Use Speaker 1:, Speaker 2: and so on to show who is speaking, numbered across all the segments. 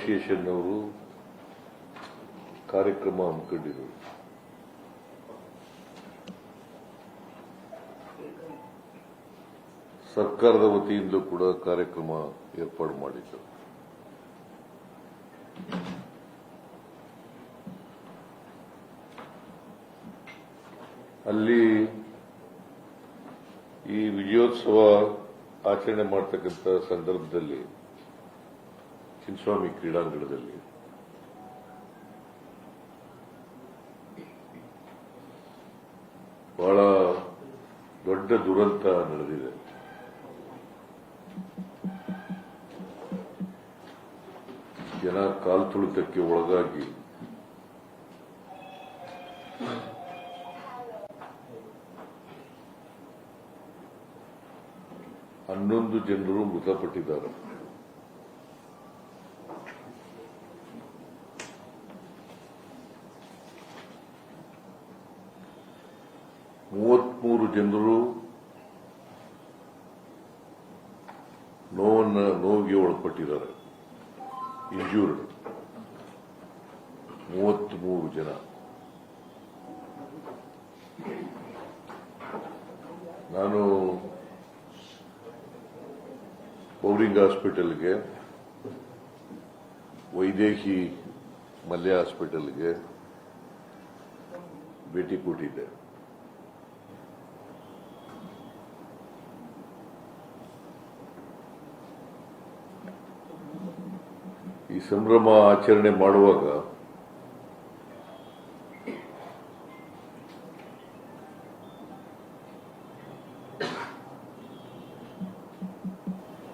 Speaker 1: Cricket association ಅವರು ಕಾರ್ಯಕ್ರಮ ಹಮ್ಮಿಕೊಂಡಿದ್ರು ಸರ್ಕಾರದ ವತಿಯಿಂದ ಕೂಡ ಕಾರ್ಯಕ್ರಮ ಏರ್ಪಾಡು ಮಾಡಿದ್ದರು. ಅಲ್ಲಿ ಈ ವಿಜಯೋತ್ಸವ ಆಚರಣೆ ಮಾಡ್ತಕ್ಕಂಥ ಸಂದರ್ಭದಲ್ಲಿ ಚಿನ್ನಸ್ವಾಮಿ ಕ್ರೀಡಾಂಗಣದಲ್ಲಿ? ಬಹಳ ದೊಡ್ಡ ದುರಂತ ನಡೆದಿದೆ. ಜನ ಕಾಲ್ ತುಳಿತಕ್ಕೆ ಒಳಗಾಗಿ ಹನ್ನೊಂದು ಜನರು ಮೃತಪಟ್ಟಿದ್ದಾರೆ. ಇಂಜೂರ್ಡ್ ಮೂವತ್ಮೂರು ಜನ. ನಾನು ಬೌರಿಂಗ್ ಹಾಸ್ಪಿಟಲ್ಗೆ ವೈದೇಹಿ ಮಲ್ಯ ಹಾಸ್ಪಿಟಲ್ಗೆ ಭೇಟಿ ಕೊಟ್ಟಿದ್ದೆ. ಈ ಸಂಭ್ರಮ ಆಚರಣೆ ಮಾಡುವಾಗ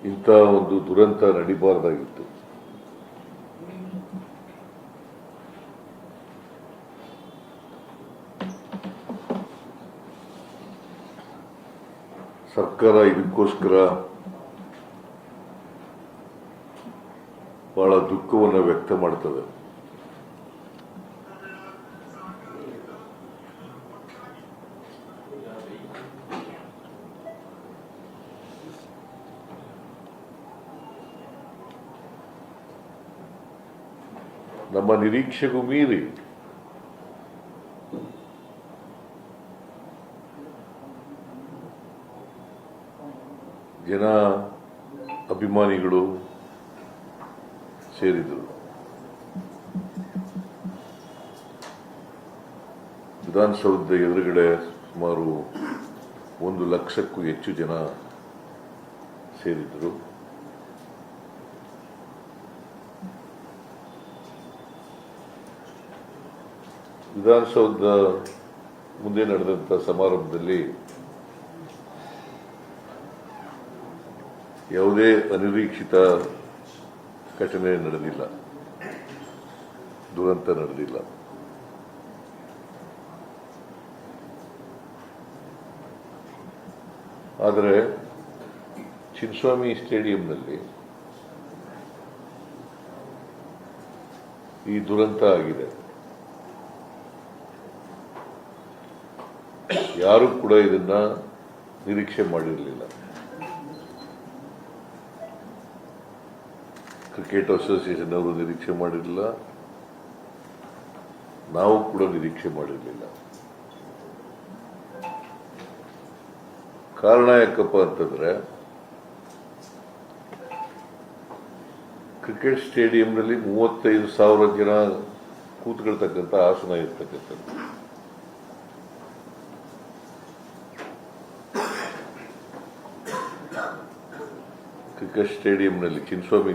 Speaker 1: ಇಂಥ ಒಂದು ದುರಂತ ನಡಿಬಾರ್ದಾಗಿತ್ತು. ಸರ್ಕಾರ ಇದಕ್ಕೋಸ್ಕರ ಬಹಳ ದುಃಖವನ್ನು ವ್ಯಕ್ತ ಮಾಡ್ತದೆ. ನಮ್ಮ ನಿರೀಕ್ಷೆಗೂ ಮೀರಿ. ಜನ ಅಭಿಮಾನಿಗಳು ಸೇರಿದರು. ವಿಧಾನಸೌಧದ ಎದುರುಗಡೆ ಸುಮಾರು ಒಂದು ಲಕ್ಷಕ್ಕೂ ಹೆಚ್ಚು ಜನ ಸೇರಿದ್ದರು ವಿಧಾನಸೌಧದ ಮುಂದೆ ನಡೆದಂಥ ಸಮಾರಂಭದಲ್ಲಿ ಯಾವುದೇ ಅನಿರೀಕ್ಷಿತ ಘಟನೆ ನಡೆದಿಲ್ಲ. ದುರಂತ ನಡೆದಿಲ್ಲ. ಆದರೆ ಚಿನ್ಸ್ವಾಮಿ ಸ್ಟೇಡಿಯಂನಲ್ಲಿ ಈ ದುರಂತ ಆಗಿದೆ. ಯಾರು ಕೂಡ ಇದನ್ನ ನಿರೀಕ್ಷೆ ಮಾಡಿರಲಿಲ್ಲ. ಕ್ರಿಕೆಟ್ ಅಸೋಸಿಯೇಷನ್ ಅವರು ನಿರೀಕ್ಷೆ ಮಾಡಿರಲಿಲ್ಲ. ನಾವು ಕೂಡ ನಿರೀಕ್ಷೆ ಮಾಡಿರಲಿಲ್ಲ. ಕಾರಣ ಯಾಕಪ್ಪ ಅಂತಂದ್ರೆ ಕ್ರಿಕೆಟ್ ಸ್ಟೇಡಿಯಂನಲ್ಲಿ ಮೂವತ್ತೈದು ಸಾವಿರ ಜನ ಕೂತ್ಕೊಳ್ತಕ್ಕಂಥ ಆಸನ ಇರ್ತಕ್ಕಂಥದ್ದು. ಕ್ರಿಕೆಟ್ ಸ್ಟೇಡಿಯಂನಲ್ಲಿ ಚಿನ್ನಸ್ವಾಮಿ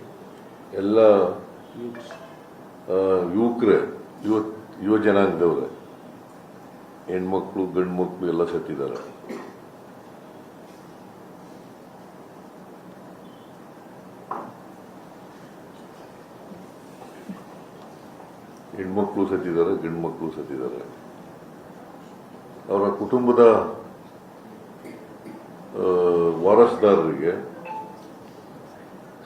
Speaker 1: ಎಲ್ಲ ಯುವಕರೇ, ಯುವ ಯುವ ಜನಾಂಗದವ್ರೆ, ಹೆಣ್ಮಕ್ಳು ಗಂಡು ಮಕ್ಕಳು ಎಲ್ಲ ಸತ್ತಿದ್ದಾರೆ. ಹೆಣ್ಮಕ್ಳು ಸತ್ತಿದ್ದಾರೆ ಗಂಡು ಮಕ್ಕಳು ಸತ್ತಿದ್ದಾರೆ. ಅವರ ಕುಟುಂಬದ ವಾರಸುದಾರರಿಗೆ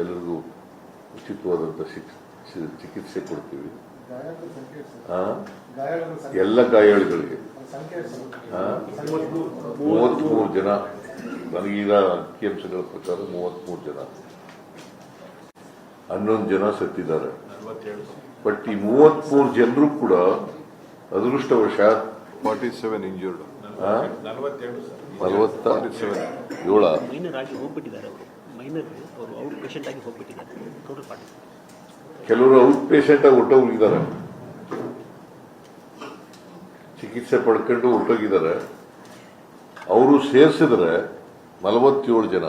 Speaker 1: ಎಲ್ಲರಿಗೂ ಉಚಿತವಾದಂಥ ಶಿಕ್ ಚಿಕಿತ್ಸೆ ಕೊಡ್ತೀವಿ. ಎಲ್ಲ ಗಾಯಾಳುಗಳಿಗೆ? ಮೂವತ್ಮೂರು ಜನ. ನನಗೀಗ ಅಂಕಿಅಂಶಗಳ ಪ್ರಕಾರ ಮೂವತ್ಮೂರು ಜನ. ಹನ್ನೊಂದು ಜನ ಸತ್ತಿದ್ದಾರೆ. ಬಟ್ ಈ ಮೂವತ್ಮೂರು ಜನರು ಕೂಡ ಅದೃಷ್ಟವಶಾತ್
Speaker 2: ಫಾರ್ಟಿ ಸೆವೆನ್ ಇಂಜೂರ್ಡ್?
Speaker 1: ನಲವತ್ತ ಏಳ.
Speaker 3: ಮೈನರ್ ಅವರು ಔಟ್ ಪೇಷಂಟ್ ಆಗಿ ಹೋಗ್ಬಿಟ್ಟಿದ್ದಾರೆ. ಟೋಟಲ್ ಪಾರ್ಟಿ
Speaker 1: ಕೆಲವರು ಔಟ್ ಪೇಷಂಟ್ ಆಗಿ ಹೊಟ್ಟೋಗಿದ್ದಾರೆ ಚಿಕಿತ್ಸೆ ಪಡ್ಕೊಂಡು ಹೊಟ್ಟೋಗಿದ್ದಾರೆ ಅವರು ಸೇರಿಸಿದ್ರೆ ನಲವತ್ತೇಳು ಜನ.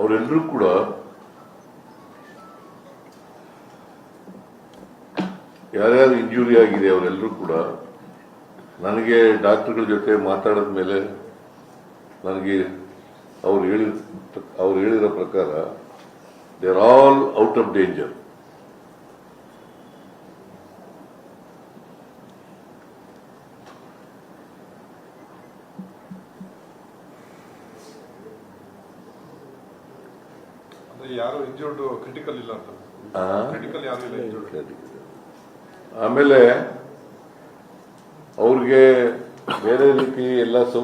Speaker 1: ಅವರೆಲ್ಲರೂ ಕೂಡ ಯಾರ್ಯಾರು ಇಂಜುರಿ ಆಗಿದೆ ಅವರೆಲ್ಲರೂ ಕೂಡ ನನಗೆ ಡಾಕ್ಟರ್ಗಳ ಜೊತೆ ಮಾತಾಡಿದ ಮೇಲೆ ನನಗೆ ಅವ್ರು ಹೇಳಿ ಅವ್ರು ಹೇಳಿರೋ ಪ್ರಕಾರ they are all out of
Speaker 2: danger ಯಾರು ಇಂಜೂರ್ಡ್ ಕ್ರಿಟಿಕಲ್ ಇಲ್ಲ ಅಂತ. ಕ್ರಿಟಿಕಲ್ ಯಾರು ಇಲ್ಲ ಇಂಜೂರ್ಡ್
Speaker 1: ಆಮೇಲೆ ಅವ್ರಿಗೆ ಬೇರೆ ರೀತಿ ಎಲ್ಲ ಸೌ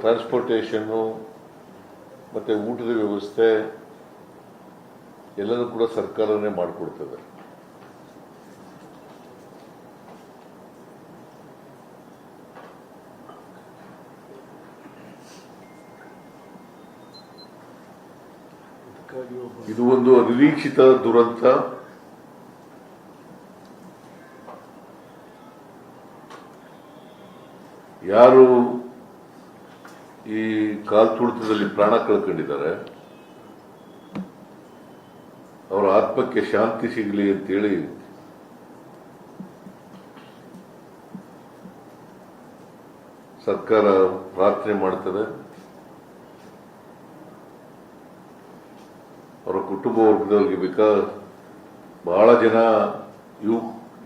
Speaker 1: ಟ್ರಾನ್ಸ್ಪೋರ್ಟೇಷನ್ನು ಮತ್ತು ಊಟದ ವ್ಯವಸ್ಥೆ ಎಲ್ಲನೂ ಕೂಡ ಸರ್ಕಾರನೇ ಮಾಡಿಕೊಡ್ತದೆ. ಇದು ಒಂದು ಅನಿರೀಕ್ಷಿತ ದುರಂತ. ಯಾರು ಈ ಕಾಲ್ತುಳಿತದಲ್ಲಿ ಪ್ರಾಣ ಕಳ್ಕೊಂಡಿದ್ದಾರೆ, ಅವರ ಆತ್ಮಕ್ಕೆ ಶಾಂತಿ ಸಿಗಲಿ ಅಂತೇಳಿ ಸರ್ಕಾರ ಪ್ರಾರ್ಥನೆ ಮಾಡ್ತದೆ. ಅವರ ಕುಟುಂಬ ವರ್ಗದವರಿಗೆ ಬೇಕಾ ಬಹಳ ಜನ ಯುವ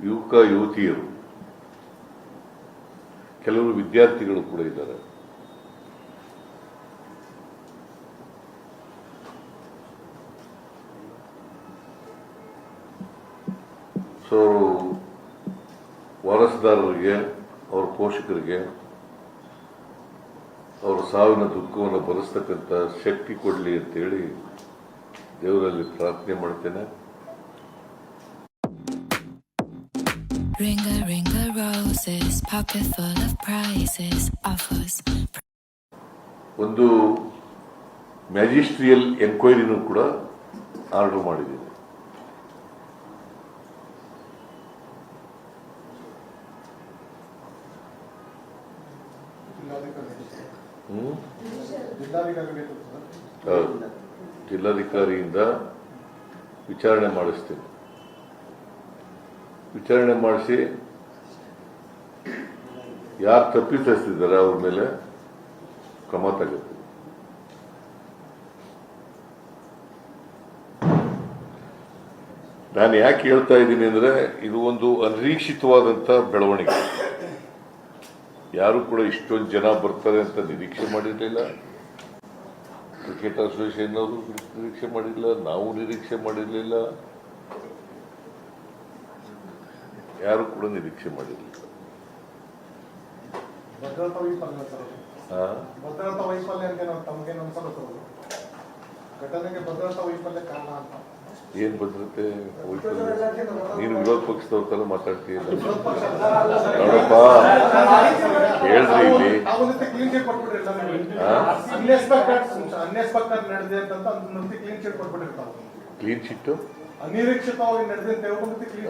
Speaker 1: ಯುವಕ, ಯುವತಿಯರು. ಕೆಲವರು ವಿದ್ಯಾರ್ಥಿಗಳು ಕೂಡ ಇದ್ದಾರೆ. ಸೊ ವಾರಸುದಾರರಿಗೆ, ಅವರ ಪೋಷಕರಿಗೆ, ಅವರ ಸಾವಿನ ದುಃಖವನ್ನು ಬರೆಸ್ತಕ್ಕಂಥ ಶಕ್ತಿ ಕೊಡಲಿ ಅಂತೇಳಿ ದೇವರಲ್ಲಿ ಪ್ರಾರ್ಥನೆ ಮಾಡ್ತೇನೆ. ಒಂದು ಮ್ಯಾಜಿಸ್ಟ್ರಿಯಲ್ ಎನ್ಕ್ವೈರಿನೂ ಕೂಡ ಆರ್ಡರ್ ಮಾಡಿದ್ದೀನಿ. ಜಿಲ್ಲಾಧಿಕಾರಿಯಿಂದ ವಿಚಾರಣೆ ಮಾಡಿಸ್ತೀನಿ. ವಿಚಾರಣೆ ಮಾಡಿಸಿ ಯಾರು ತಪ್ಪಿಸಿದ್ದಾರೆ ಅವ್ರ ಮೇಲೆ ಕ್ರಮ ತಗತ್ತೆ ನಾನು ಯಾಕೆ ಹೇಳ್ತಾ ಇದ್ದೀನಿ ಅಂದ್ರೆ, ಇದು ಒಂದು ಅನಿರೀಕ್ಷಿತವಾದಂತ ಬೆಳವಣಿಗೆ. ಯಾರು ಕೂಡ ಇಷ್ಟೊಂದು ಜನ ಬರ್ತಾರೆ ಅಂತ ನಿರೀಕ್ಷೆ ಮಾಡಿರಲಿಲ್ಲ ಕ್ರಿಕೆಟ್ ಅಸೋಸಿಯೇಷನ್ ಅವರು ನಿರೀಕ್ಷೆ ಮಾಡಿರಲಿಲ್ಲ, ನಾವು ನಿರೀಕ್ಷೆ ಮಾಡಿರಲಿಲ್ಲ. ಯಾರು ಕೂಡ ನಿರೀಕ್ಷೆ ಮಾಡಿರಲಿಲ್ಲ.
Speaker 4: ಭದ್ರತಾ ವೈಫಲ್ಯ ಸರ್? ಭದ್ರತಾ ವೈಫಲ್ಯ ಅಂತ ತಮಗೇನು ಅನ್ಸಲ್ಲ ಸರ್ ಅದು? ಘಟನೆಗೆ ಭದ್ರತಾ ವೈಫಲ್ಯ ಕಾರಣ ಅಂತ.
Speaker 1: ಏನ್ ಭದ್ರತೆ? ನೀನು ವಿರೋಧ ಪಕ್ಷದವ್ರ ತರ ನೋಡಪ್ಪ. ಹೇಳ್ರಿ ಇಲ್ಲಿ.
Speaker 4: ಕ್ಲೀನ್
Speaker 1: ಚಿಟ್ಟು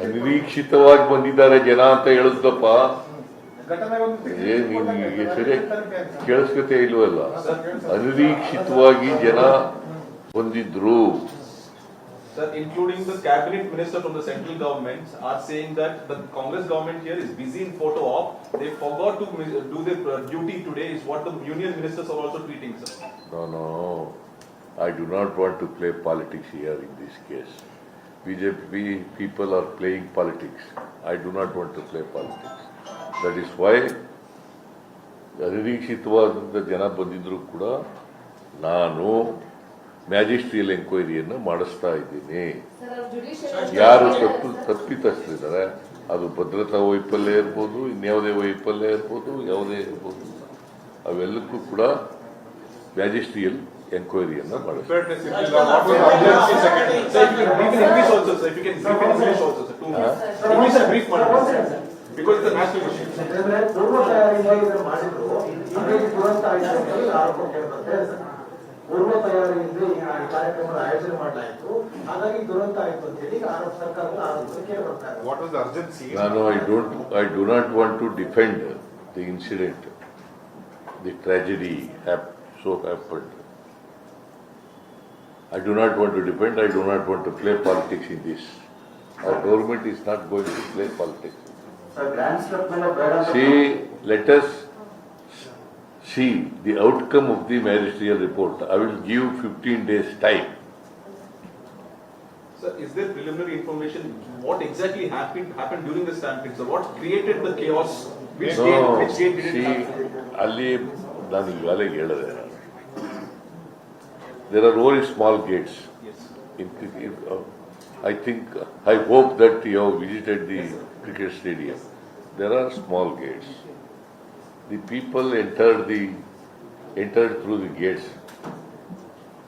Speaker 4: ಅನಿರೀಕ್ಷಿತವಾಗಿ
Speaker 1: ಬಂದಿದ್ದಾರೆ ಜನ ಅಂತ ಹೇಳುತ್ತಪ್ಪ
Speaker 4: ಘಟನೆ ಒಂದು
Speaker 1: ಏ ನೀನು ಈಗ ಸರಿಯಾಗಿ ಕೇಳಿಸ್ಕೊತೆ ಇಲ್ವಲ್ಲ ಅನಿರೀಕ್ಷಿತವಾಗಿ ಜನ ಬಂದಿದ್ರು
Speaker 5: Sir, including the cabinet minister from the central government are saying that the Congress government here is busy in photo op. They forgot to mis- do their uh, duty today is what the union ministers are also tweeting, sir.
Speaker 1: No, no. I do not want to play politics here in this case. BJP people are playing politics. I do not want to play politics. That is why ಅನಿರೀಕ್ಷಿತವಾದಂಥ ಜನ ಬಂದಿದ್ದರೂ ಕೂಡ ನಾನು magisterial ಎಂಕ್ವೈರಿಯನ್ನು ಮಾಡಿಸ್ತಾ ಇದ್ದೀನಿ ಯಾರು ತಪ್ಪು ತಪ್ಪಿತಸ್ತಿದ್ದಾರೆ ಅದು ಭದ್ರತಾ ವೈಫಲ್ಯ ಇರ್ಬೋದು ಇನ್ಯಾವುದೇ ವೈಫಲ್ಯ ಇರ್ಬೋದು ಯಾವುದೇ ಇರ್ಬೋದು ಅವೆಲ್ಲಕ್ಕೂ ಕೂಡ ಮ್ಯಾಜಿಸ್ಟ್ರಿಯಲ್ ಎಂಕ್ವೈರಿಯನ್ನು ಮಾಡಿಸ್ತಾರೆ
Speaker 2: Preparedness ಇರ್ಲಿಲ್ಲ. What was the urgency second?
Speaker 5: Sir, if you can brief in English also, sir. If you can brief in English also, sir. Two minutes. English and brief ಮಾಡಿ. Because it's a national issue.
Speaker 6: ಯಾಕಂದ್ರೆ ಪೂರ್ವ ತಯಾರಿಯಾಗಿ ಇದನ್ನ ಮಾಡಿದ್ರು ಹಾಗಾಗಿ ದುರಂತ ಆಯ್ತು ಅಂತ ಹೇಳಿ ಆರೋಪ ಕೇಳ್ಬರುತ್ತೆ ಪೂರ್ವ ತಯಾರಿಯಿಂದ ಈ ಕಾರ್ಯಕ್ರಮದ ಆಯೋಜನೆ ಮಾಡಲಾಯಿತು ಹಾಗಾಗಿ ದುರಂತ ಆಯ್ತು ಅಂತ ಹೇಳಿ ಆರೋಪ ಸರ್ಕಾರದ ಆರೋಪ ಕೇಳಿ ಬರ್ತಾ ಇದೆ
Speaker 2: What was the urgency?
Speaker 1: ನಾನು I don't I do not want to defend the incident the tragedy so happened I do not want to depend I do not want to play politics in this our government is
Speaker 6: not going to play politics sir
Speaker 1: See, let us see the outcome of the ministerial report. I will give 15 days time.
Speaker 5: Sir, is there preliminary information? What exactly happened happened during the stampede, sir? What created the chaos? Which
Speaker 1: No,
Speaker 5: gate? Which gate did it
Speaker 1: see,
Speaker 5: happen?
Speaker 1: ಅಲ್ಲಿ ನಾನು ಈಗಾಗಲೇ ಹೇಳಿದೆ there are only small gates
Speaker 5: Yes.
Speaker 1: in cricket, uh, I think, I hope that you have visited the cricket stadium. there are small gates. The people entered the, entered through the gates.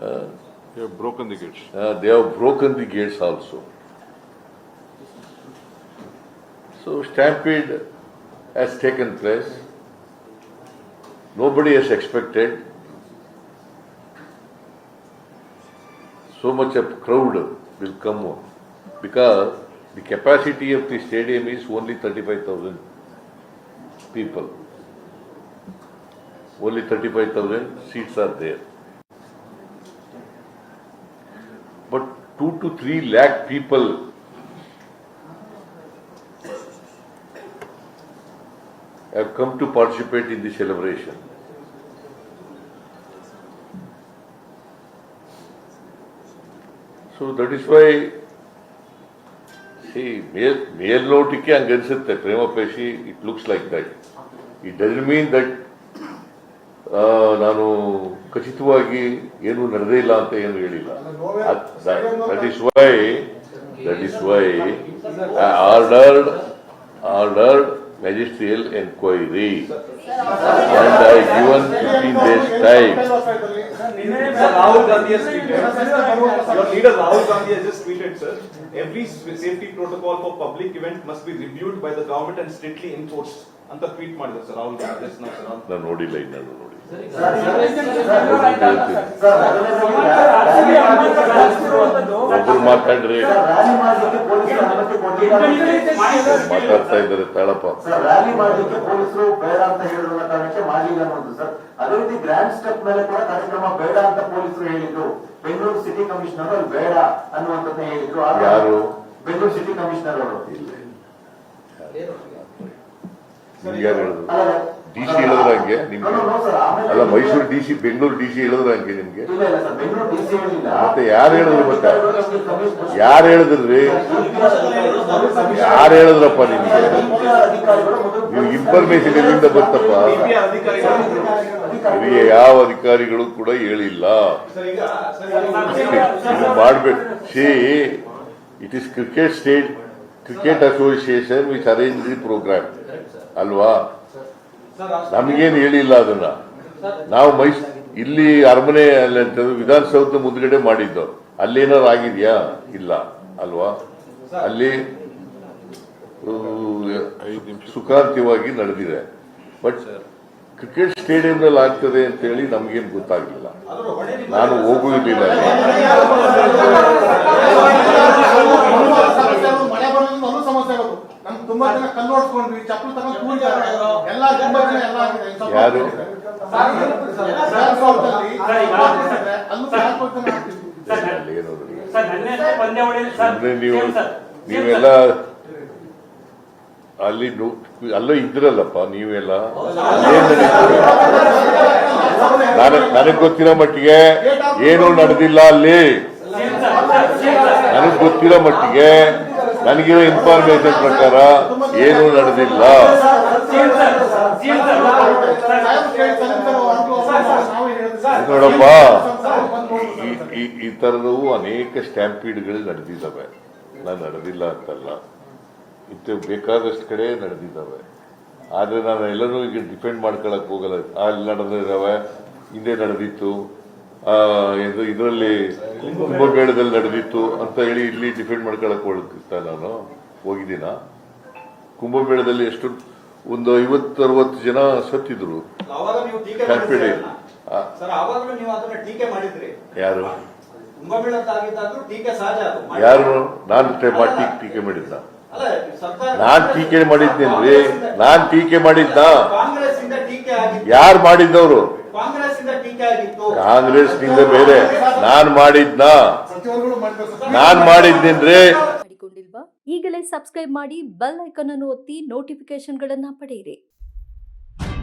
Speaker 1: Uh,
Speaker 2: You have broken the gates.
Speaker 1: uh, they have broken the gates also. So stampede has taken place. Nobody has expected so much of crowd will come because the capacity of the stadium is only 35,000 people. Only 35,000 seats are there. But two to three lakh people have come to participate in the celebration. So that is why, see, ಮೇಲ್ ಮೇಲ್ನೋಟಕ್ಕೆ ಹಂಗನ್ಸುತ್ತೆ prima facie it looks like that it doesn't mean that ನಾನು ಖಚಿತವಾಗಿ ಏನು ನಡೆದೇ ಇಲ್ಲ ಅಂತ ಏನು ಹೇಳಿಲ್ಲ that is why that is why ordered ordered magisterial enquiry and I given fifteen days time
Speaker 5: Sir, Rahul Gandhi has tweeted. Your leader Rahul Gandhi has just tweeted, sir. Every s- safety protocol for public event must be reviewed by the government and strictly enforced. ಅಂತ tweet ಮಾಡಿದ್ದಾರೆ sir Rahul Gandhi just now, sir.
Speaker 1: ನಾನು ನೋಡಿಲ್ಲ ಇನ್ನು ಒಬ್ರು ಮಾತಾಡ್ರಿ. ಮಾತಾಡ್ತಾ ಇದ್ದಾರೆ ತಾಳಪ್ಪ.
Speaker 6: Rally ಮಾಡಲಿಕ್ಕೆ ಪೊಲೀಸರು ಬೇಡ ಅಂತ ಹೇಳಿರುವ ಕಾರಣಕ್ಕೆ ಮಾಡಲಿಲ್ಲ ಅನ್ನೋದು ಸರ್ ಅದೇ ರೀತಿ ಗ್ರ್ಯಾಂಡ್ ಸ್ಟೆಪ್ ಮೇಲೆ ಕೂಡ ಕಾರ್ಯಕ್ರಮ ಬೇಡ ಅಂತ ಪೊಲೀಸರು ಹೇಳಿದ್ರು ಬೆಂಗಳೂರು ಸಿಟಿ ಕಮಿಷನರ್ ಅಲ್ಲಿ ಬೇಡ ಅನ್ನುವಂತ ಹೇಳಿದ್ರು
Speaker 1: ಯಾರು?
Speaker 6: ಬೆಂಗಳೂರು ಸಿಟಿ ಕಮಿಷನರ್ ಅವರು ಅಲ್ಲ,
Speaker 1: ಡಿ ಸಿ ಹಂಗೆ ನಿಮ್ಗೆ. ಅಲ್ಲ Mysuru D C Bengaluru D C ಹೇಳಿದ್ರ ಹಂಗೆ ನಿಮ್ಗೆ ಮತ್ತೆ ಯಾರು ಹೇಳಿದ್ರು ಮತ್ತೆ? ಯಾರು ಹೇಳಿದ್ರಿ ಯಾರು ಹೇಳಿದ್ರಪ್ಪ ನಿಮ್ಗೆ? ನೀವು ಇನ್ಫಾರ್ಮೇಶನ್ ಎಲ್ಲಿಂದ
Speaker 5: ಬರ್ತಪ್ಪ
Speaker 1: ಹಿರಿಯ ಯಾವ ಅಧಿಕಾರಿಗಳು ಕೂಡ ಹೇಳಿಲ್ಲ. ಮಾಡ್ಬೇಕು. See it is cricket state cricket association which arrange the programme ಅಲ್ವಾ? ನಮಗೇನು ಹೇಳಿಲ್ಲ ಅದನ್ನ. ನಾವು ಮೈಸ್, ಇಲ್ಲಿ ಅರಮನೆ ಅಲ್ಲಿ ವಿಧಾನಸೌಧ ಮುಂದ್ಗಡೆ ಮಾಡಿದ್ದು. ಅಲ್ಲೇನಾರು ಆಗಿದ್ಯಾ? ಇಲ್ಲ. ಅಲ್ವಾ? ಅಲ್ಲಿ ಸುಖಾಂತ್ಯವಾಗಿ ನಡೆದಿದೆ. ಬಟ್ ಕ್ರಿಕೆಟ್ ಸ್ಟೇಡಿಯಂನಲ್ಲಿ ಆಗ್ತದೆ ಅಂತ ಹೇಳಿ ನಮಗೇನು ಗೊತ್ತಾಗ್ಲಿಲ್ಲ. ನಾನು ಹೋಗುವುದಿಲ್ಲ ಅಲ್ಲಿ.
Speaker 4: ಸಮಸ್ಯೆ ಆಗೋದು, ಮಳೆ ಬರೋದ್ರಿಂದ ಒಂದು ಸಮಸ್ಯೆ ಆಗೋದು ನಮ್ಗೆ ತುಂಬಾ ಜನ ಚಪ್ಪಲು ತಗೊಂಡು ಎಲ್ಲ ತುಂಬಾ ಜನ ಎಲ್ಲ ಆಗಿದೆ
Speaker 1: ಯಾರು? ನೀವು ನೀವೆಲ್ಲ ಅಲ್ಲಿ ನು- ಅಲ್ಲೋ ಇದ್ರಲ್ಲಪ್ಪ ನೀವೆಲ್ಲ? ನನಗ್ ನನಗ್ ಗೊತ್ತಿರೋ ಮಟ್ಟಿಗೆ ಏನು ನಡೆದಿಲ್ಲ ಅಲ್ಲಿ ನನಗ್ ಗೊತ್ತಿರೋ ಮಟ್ಟಿಗೆ ನನಗಿರೋ ಇನ್ಫಾರ್ಮೇಶನ್ ಪ್ರಕಾರ ಏನೂ ನಡೆದಿಲ್ಲ. ನೋಡಪ್ಪ ಈ ತರದವು ಅನೇಕ ಸ್ಟ್ಯಾಂಪೀಡ್ಗಳು ನಡೆದಿದ್ದಾವೆ. ನಾನು ನಡೆದಿಲ್ಲ ಅಂತಲ್ಲ. ಇತ್ತು ಬೇಕಾದಷ್ಟು ಕಡೆ ನಡೆದಿದ್ದಾವೆ. ಆದರೆ ನಾನು ಎಲ್ಲರೂ ಈಗ ಡಿಪೆಂಡ್ ಮಾಡ್ಕೊಳಕ್ ಹೋಗಲ್ಲ. ಅಲ್ಲಿ ನಡೆದಿದ್ದಾವೆ ಹಿಂದೆ ನಡೆದಿತ್ತು. ಇದು ಇದರಲ್ಲಿ ಕುಂಭಮೇಳದಲ್ಲಿ ನಡೆದಿತ್ತು ಅಂತ ಹೇಳಿ ಇಲ್ಲಿ ಡಿಫೆಂಡ್ ಮಾಡ್ಕೊಳಕ್ ಹೋಗ್ತಾ ನಾನು ಹೋಗಿದ್ದೀನ. ಕುಂಭಮೇಳದಲ್ಲಿ ಎಷ್ಟು ಒಂದು ಐವತ್ತು ಅರವತ್ತು ಜನ ಸತ್ತಿದ್ರು.
Speaker 7: ಮಾಡಿದ್ರಿ.
Speaker 1: ಯಾರು? ಯಾರು? ನಾನು ಟೀಕೆ ಮಾಡಿದ್ದ. ನಾನ್ ಟೀಕೆ ಮಾಡಿದ್ದೇನ್ರಿ ನಾನ್ ಟೀಕೆ ಮಾಡಿದ್ದ. ಯಾರು ಮಾಡಿದ್ದವರು? ಕಾಂಗ್ರೆಸ್ನಿಂದ ಬೇರೆ ನಾನ್ ಮಾಡಿದ್ನ. ನಾನ್ ಮಾಡಿದ್ದೀನ್ರಿ
Speaker 8: ಮಾಡಿಕೊಂಡಿಲ್ವಾ ಈಗಲೇ ಸಬ್ಸ್ಕ್ರೈಬ್ ಮಾಡಿ ಬೆಲ್ ಐಕಾನ್ ಅನ್ನು ಒತ್ತಿ ನೋಟಿಫಿಕೇಶನ್ ಗಳನ್ನ ಪಡೆಯಿರಿ.